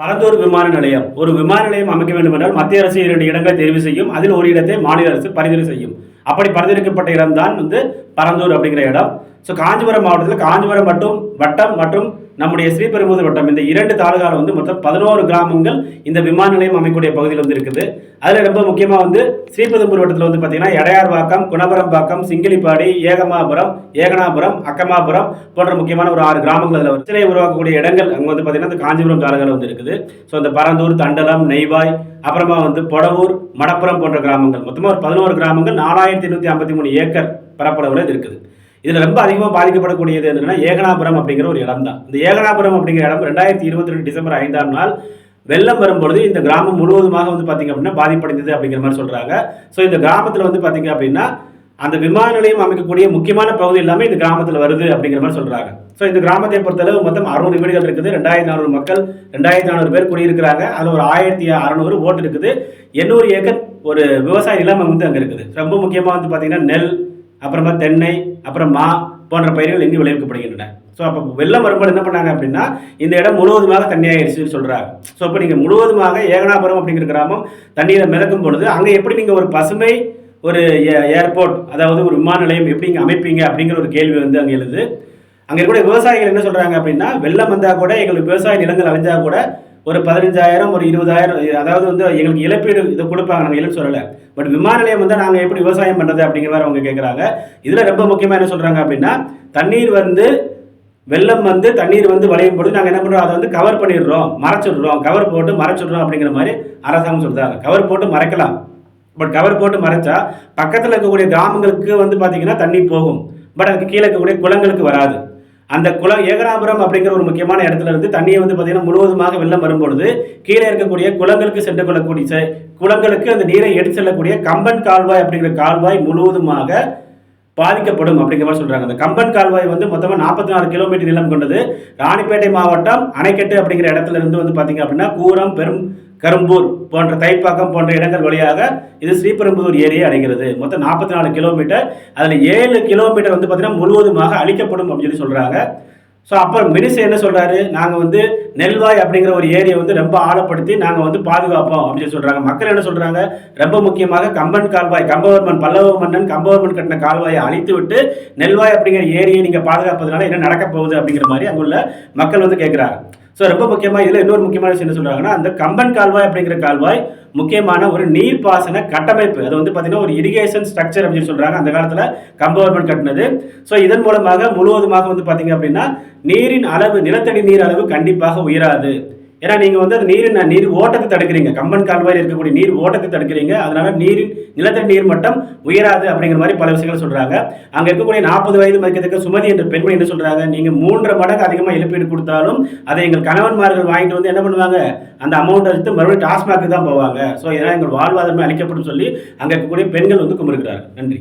பரந்தூர் விமான நிலையம். ஒரு விமான நிலையம் அமைக்க வேண்டும் என்றால் மத்திய அரசு இரண்டு இடங்களை தேர்வு செய்யும். அதில் ஒரு இடத்தை மாநில அரசு பரிந்துரை செய்யும். அப்படி பரிந்துரைக்கப்பட்ட இடம்தான் வந்து பரந்தூர் அப்படிங்கிற இடம். ஸோ காஞ்சிபுரம் மாவட்டத்தில் காஞ்சிபுரம் மற்றும் வட்டம் மற்றும் நம்முடைய ஸ்ரீபெரும்புதூர் வட்டம் இந்த இரண்டு தாலுகாவில் வந்து மொத்தம் பதினோரு கிராமங்கள் இந்த விமான நிலையம் அமைக்கக்கூடிய பகுதியில் வந்து இருக்குது. அதில் ரொம்ப முக்கியமாக வந்து ஸ்ரீபெரும்புதூர் வட்டத்தில் வந்து பார்த்தீங்கன்னா எடையார்பாக்கம் குணபரம்பாக்கம் சிங்கிலிப்பாடி ஏகமாபுரம் ஏகனாபுரம் அக்கமாபுரம் போன்ற முக்கியமான ஒரு ஆறு கிராமங்கள் அதில் பிரச்சனையை உருவாக்கக்கூடிய இடங்கள் அங்கே வந்து பார்த்தீங்கன்னா இந்த காஞ்சிபுரம் தாலுகாவில் வந்து இருக்குது. ஸோ இந்த பரந்தூர் தண்டலம் நெய்வாய் அப்புறமா வந்து பொடவூர் மடப்புறம் போன்ற கிராமங்கள். மொத்தமாக ஒரு பதினோரு கிராமங்கள் நாலாயிரத்தி எண்ணூற்றி ஐம்பத்தி மூணு ஏக்கர் பரப்பளவில் இது இருக்குது. இதில் ரொம்ப அதிகமாக பாதிக்கப்படக்கூடியது என்னன்னா ஏகனாபுரம் அப்படிங்கிற ஒரு இடம் தான் இந்த ஏகனாபுரம் அப்படிங்கிற இடம் ரெண்டாயிரத்தி இருபத்தி ரெண்டு டிசம்பர் ஐந்தாம் நாள் வெள்ளம் வரும்பொழுது இந்த கிராமம் முழுவதுமாக வந்து பார்த்தீங்க அப்படின்னா பாதிப்படைந்தது அப்படிங்கிற மாதிரி சொல்கிறாங்க ஸோ இந்த கிராமத்தில் வந்து பார்த்தீங்க அப்படின்னா அந்த விமான நிலையம் அமைக்கக்கூடிய முக்கியமான பகுதி எல்லாமே இந்த கிராமத்தில் வருது அப்படிங்கிற மாதிரி சொல்கிறாங்க ஸோ இந்த கிராமத்தை பொறுத்தளவு மொத்தம் அறுநூறு வீடுகள் இருக்குது. ரெண்டாயிரத்தி நானூறு மக்கள் ரெண்டாயிரத்தி நானூறு பேர் குடியிருக்கிறாங்க. அதில் ஒரு ஆயிரத்தி அறநூறு ஓட்டு இருக்குது. எண்ணூறு ஏக்கர் ஒரு விவசாய நிலம் வந்து அங்கே இருக்குது. ரொம்ப முக்கியமாக வந்து பார்த்தீங்கன்னா நெல் அப்புறமா தென்னை அப்புறம் மா போன்ற பயிர்கள் இங்கு விளைவிக்கப்படுகின்றன. ஸோ அப்போ வெள்ளம் வரும்போது என்ன பண்ணாங்க அப்படின்னா இந்த இடம் முழுவதுமாக தண்ணியாகிடுச்சுன்னு சொல்கிறாங்க ஸோ இப்போ நீங்கள் முழுவதுமாக ஏகனாபுரம் அப்படிங்கிற கிராமம் தண்ணீரை மிதக்கும் பொழுது அங்கே எப்படி நீங்கள் ஒரு பசுமை ஒரு ஏர்போர்ட் அதாவது ஒரு விமான நிலையம் எப்படி இங்கே அமைப்பீங்க அப்படிங்கிற ஒரு கேள்வி வந்து அங்கே எழுது. அங்கே இருக்கக்கூடிய விவசாயிகள் என்ன சொல்கிறாங்க அப்படின்னா வெள்ளம் வந்தால் கூட எங்களுக்கு விவசாய நிலங்கள் அழிஞ்சால் கூட ஒரு பதினஞ்சாயிரம் ஒரு இருபதாயிரம் அதாவது வந்து எங்களுக்கு இழப்பீடு இதை கொடுப்பாங்க நாங்கள் இல்லைன்னு சொல்லலை. பட் விமான நிலையம் வந்து நாங்கள் எப்படி விவசாயம் பண்ணுறது அப்படிங்கிற மாதிரி அவங்க கேட்குறாங்க இதில் ரொம்ப முக்கியமாக என்ன சொல்கிறாங்க அப்படின்னா தண்ணீர் வந்து வெள்ளம் வந்து தண்ணீர் வந்து வளையும் பொழுது நாங்கள் என்ன பண்ணுறோம் அதை வந்து கவர் பண்ணிடுறோம் மறைச்சிடுறோம். கவர் போட்டு மறைச்சிடுறோம் அப்படிங்கிற மாதிரி அரசாங்கம் சொல்கிறாங்க கவர் போட்டு மறைக்கலாம். பட் கவர் போட்டு மறைச்சா பக்கத்தில் இருக்கக்கூடிய கிராமங்களுக்கு வந்து பார்த்தீங்கன்னா தண்ணி போகும். பட் அதுக்கு கீழே இருக்கக்கூடிய குளங்களுக்கு வராது. அந்த குளம் ஏகனாபுரம் அப்படிங்கிற ஒரு முக்கியமான இடத்துல இருந்து தண்ணியை வந்து பார்த்தீங்கன்னா முழுவதுமாக வெள்ளம் வரும்பொழுது கீழே இருக்கக்கூடிய குளங்களுக்கு சென்று கொள்ளக்கூடிய செ- குளங்களுக்கு அந்த நீரை எடுத்து செல்லக்கூடிய கம்பன் கால்வாய் அப்படிங்கிற கால்வாய் முழுவதுமாக பாதிக்கப்படும் அப்படிங்கிற மாதிரி சொல்றாங்க. அந்த கம்பன் கால்வாய் வந்து மொத்தமாக நாற்பத்தி நாலு கிலோமீட்டர் நிலம் கொண்டது. ராணிப்பேட்டை மாவட்டம் அணைக்கட்டு அப்படிங்கிற இடத்துல இருந்து வந்து பார்த்தீங்க அப்படின்னா கூரம் பெரும் கரும்பூர் போன்ற தைப்பாக்கம் போன்ற இடங்கள் வழியாக இது ஸ்ரீபெரும்புதூர் ஏரியை அடைகிறது. மொத்தம் நாற்பத்தி நாலு கிலோமீட்டர் அதில் ஏழு கிலோமீட்டர் வந்து பார்த்தீங்கன்னா முழுவதுமாக அழிக்கப்படும் அப்படின்னு சொல்லி சொல்கிறாங்க ஸோ அப்புறம் மினிஸ்டர் என்ன சொல்கிறாரு நாங்கள் வந்து நெல்வாய் அப்படிங்கிற ஒரு ஏரியை வந்து ரொம்ப ஆழப்படுத்தி நாங்கள் வந்து பாதுகாப்போம் அப்படின்னு சொல்கிறாங்க மக்கள் என்ன சொல்கிறாங்க ரொம்ப முக்கியமாக கம்பன் கால்வாய் கம்பவர்மன் பல்லவ மன்னன் கம்பவர்மன் கட்டின கால்வாயை அழித்து விட்டு நெல்வாய் அப்படிங்கிற ஏரியை நீங்கள் பாதுகாப்பதனால என்ன நடக்க போகுது அப்படிங்கிற மாதிரி அங்குள்ள மக்கள் வந்து கேட்குறாங்க ஸோ ரொம்ப முக்கியமாக இதில் இன்னொரு முக்கியமான விஷயம் என்ன சொல்கிறாங்கன்னா அந்த கம்பன் கால்வாய் அப்படிங்கிற கால்வாய் முக்கியமான ஒரு நீர்ப்பாசன கட்டமைப்பு. அது வந்து பார்த்தீங்கன்னா ஒரு இரிகேஷன் ஸ்ட்ரக்சர் அப்படின்னு சொல்கிறாங்க அந்த காலத்தில் கம்பவர்மெண்ட் கட்டினது. ஸோ இதன் மூலமாக முழுவதுமாக வந்து பார்த்தீங்க அப்படின்னா நீரின் அளவு நிலத்தடி நீர் அளவு கண்டிப்பாக உயராது. ஏன்னா நீங்கள் வந்து அது நீரின் நீர் ஓட்டத்தை தடுக்கிறீங்க. கம்பன் கால்வாயில் இருக்கக்கூடிய நீர் ஓட்டத்தை தடுக்கிறீங்க. அதனால நீரின் நிலத்தடி நீர் மட்டம் உயராது அப்படிங்கிற மாதிரி பல விஷயங்கள் சொல்றாங்க. அங்க இருக்கக்கூடிய நாற்பது வயது மதிக்கத்தக்க சுமதி என்ற பெண்மணி என்ன சொல்றாங்க? நீங்க மூன்றரை மடங்கு அதிகமாக இழப்பீடு கொடுத்தாலும் அதை எங்கள் கணவன்மார்கள் வாங்கிட்டு வந்து என்ன பண்ணுவாங்க? அந்த அமௌண்ட்டை எடுத்து மறுபடியும் டாஸ்மாக்கு தான் போவாங்க. ஸோ இதனால் எங்கள் வாழ்வாதாரமே அளிக்கப்படும் சொல்லி அங்கே இருக்கக்கூடிய பெண்கள் வந்து கும்பிடுகிறார்கள். நன்றி.